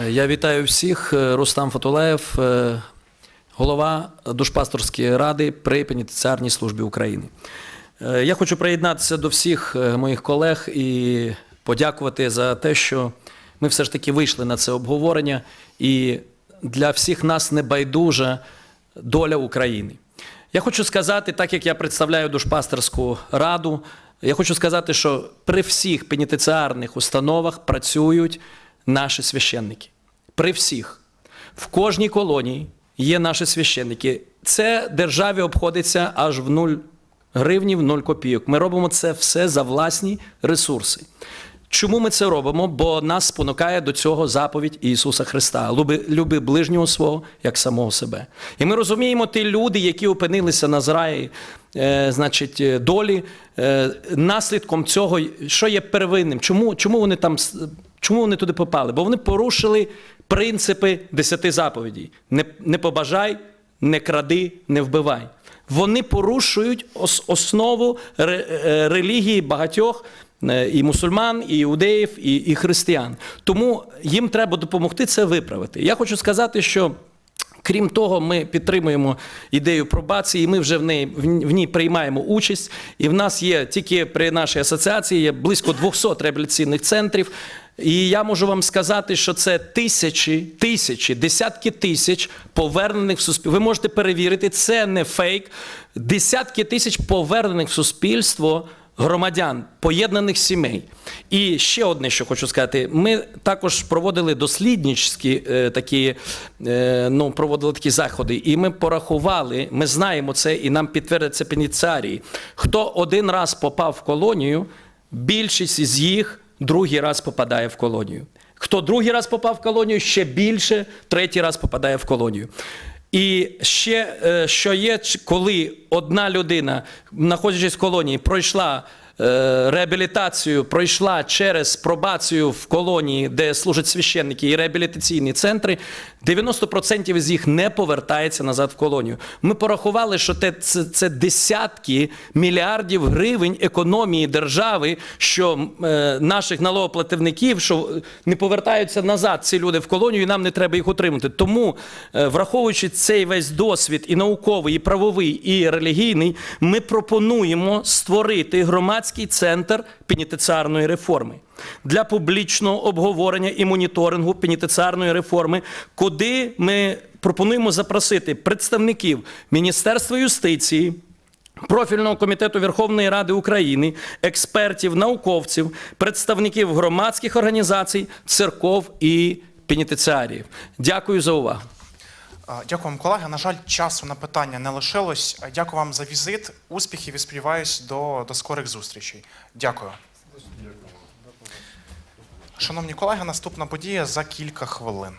Е, Я вітаю всіх. Е, Рустам Фатулаєв, е, голова Душпасторської ради при пенітенціарній службі України. Я хочу приєднатися до всіх моїх колег і подякувати за те, що ми все ж таки вийшли на це обговорення, і для всіх нас не байдужа доля України. Я хочу сказати, так як я представляю Душпастерську раду, я хочу сказати, що при всіх пенітенціарних установах працюють наші священники. При всіх. В кожній колонії є наші священники. Це державі обходиться аж в 0 гривнів, 0 копійок. Ми робимо це все за власні ресурси. Чому ми це робимо? Бо нас спонукає до цього заповідь Ісуса Христа. Люби, люби ближнього свого як самого себе. І ми розуміємо, ті люди, які опинилися на зраї, е, значить, е, долі, е, наслідком цього, що є первинним, чому, чому вони там. Чому вони туди попали? Бо вони порушили принципи десяти заповідей: не, не побажай, не кради, не вбивай. Вони порушують основу е, релігії багатьох е, і мусульман, і іудеїв, і, і християн. Тому їм треба допомогти це виправити. Я хочу сказати, що. Крім того, ми підтримуємо ідею пробації. Ми вже в неї в ній приймаємо участь. І в нас є тільки при нашій асоціації є близько 200 реабілітаційних центрів. І я можу вам сказати, що це тисячі, тисячі, десятки тисяч повернених в суспільство. Ви можете перевірити, це не фейк. Десятки тисяч повернених в суспільство громадян, поєднаних сімей. І ще одне, що хочу сказати, ми також проводили дослідницькі е, такі, е, ну, проводили такі заходи, і ми порахували, ми знаємо це, і нам підтвердять це пеніціарії. Хто один раз попав в колонію, більшість із їх другий раз попадає в колонію. Хто другий раз попав в колонію, ще більше, третій раз попадає в колонію. І ще е, що є, коли одна людина, знаходячись в колонії, пройшла реабілітацію, пройшла через пробацію в колонії, де служать священники і реабілітаційні центри, 90% з їх не повертається назад в колонію. Ми порахували, що те- це, це десятки мільярдів гривень економії держави, що е, наших налогоплатівників, що не повертаються назад ці люди в колонію, і нам не треба їх утримати. Тому, е, враховуючи цей весь досвід і науковий, і правовий, і релігійний, ми пропонуємо створити громадський центр пенітенціарної реформи для публічного обговорення і моніторингу пенітенціарної реформи, куди ми пропонуємо запросити представників Міністерства юстиції. Профільного комітету Верховної Ради України, експертів, науковців, представників громадських організацій, церков і пенітенціаріїв. Дякую за увагу. А, Дякую вам, колеги. На жаль, часу на питання не лишилось. Дякую вам за візит. Успіхів і сподіваюсь до, до скорих зустрічей. Дякую. Шановні колеги, наступна подія за кілька хвилин.